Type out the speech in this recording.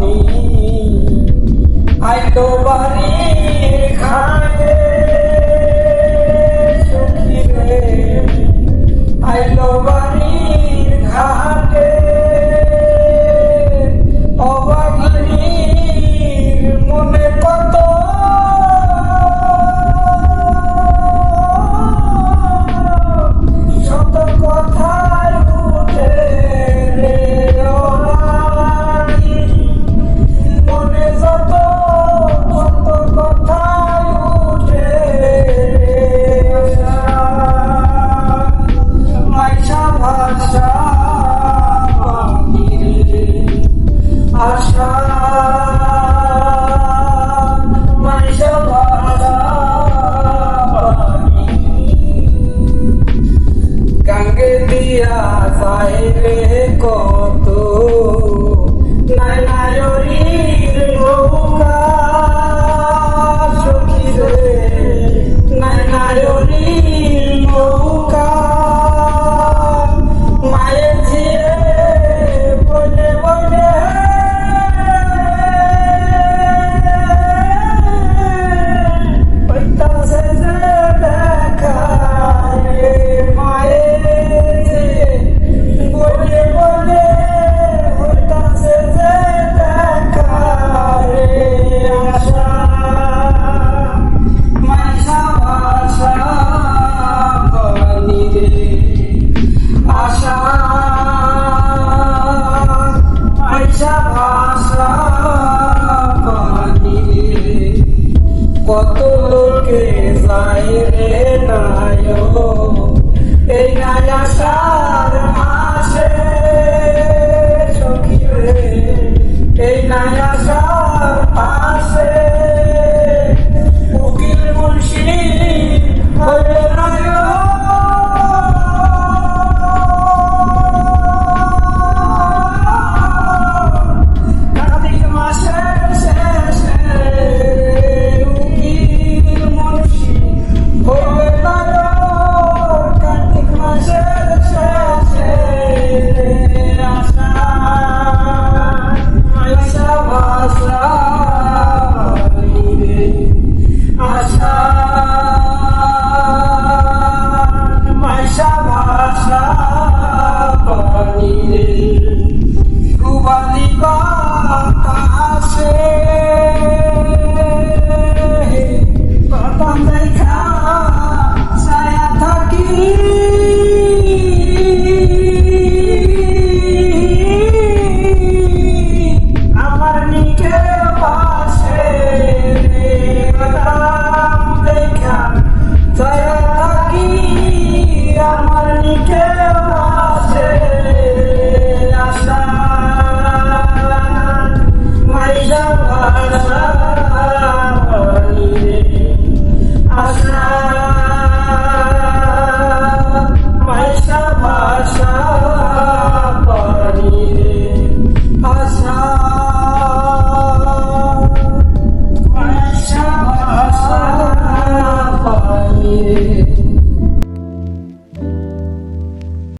আমি আই তোমার লোকে যায় রে নায় এই নায়াসার মাসে সখী রে এই